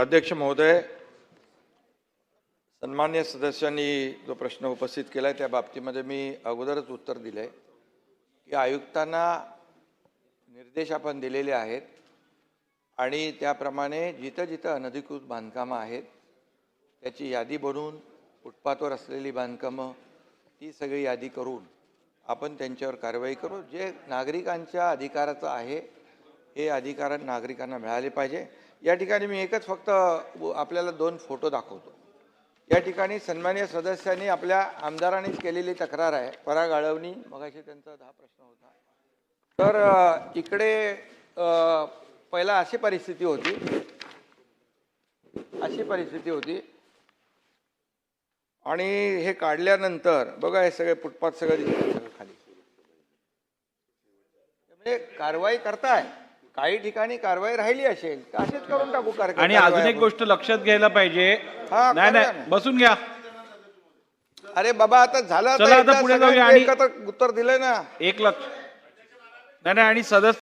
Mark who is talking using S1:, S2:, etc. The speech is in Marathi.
S1: अध्यक्ष महोदय सन्मान्य सदस्यांनी जो प्रश्न उपस्थित केला आहे त्या बाबतीमध्ये मी अगोदरच उत्तर दिलं आहे की आयुक्तांना निर्देश आपण दिलेले आहेत आणि त्याप्रमाणे जिथं जिथं अनधिकृत बांधकामं आहेत त्याची यादी बनवून फुटपाथवर असलेली बांधकामं ती सगळी यादी करून आपण त्यांच्यावर कारवाई करू. जे नागरिकांच्या अधिकाराचं आहे हे अधिकार नागरिकांना मिळाले पाहिजे. या ठिकाणी मी एकच फक्त आपल्याला दोन फोटो दाखवतो. या ठिकाणी सन्मान्य सदस्यांनी आपल्या आमदारांनीच केलेली तक्रार आहे. पराग आळवणी मगाशी त्यांचा दहा प्रश्न होता. तर इकडे पहिला अशी परिस्थिती होती. अशी परिस्थिती होती. आणि हे काढल्यानंतर बघा हे सगळे फुटपाथ सगळं दिसतं सगळं खाली. म्हणजे कारवाई करताय. काही ठिकाणी कारवाई राहिली असेल तर असेच करून टाकू कार-
S2: आणि अजून एक. गोष्ट लक्षात घ्यायला पाहिजे
S1: हा,
S2: नाही
S1: करूया
S2: नाही
S1: ना.
S2: बसून घ्या
S1: अरे बाबा आता झालं
S2: चला आता पुढे जाऊया आणि-
S1: एकत्र उत्तर दिलंय ना
S2: एक लक्ष नाही नाही आणि सदस्य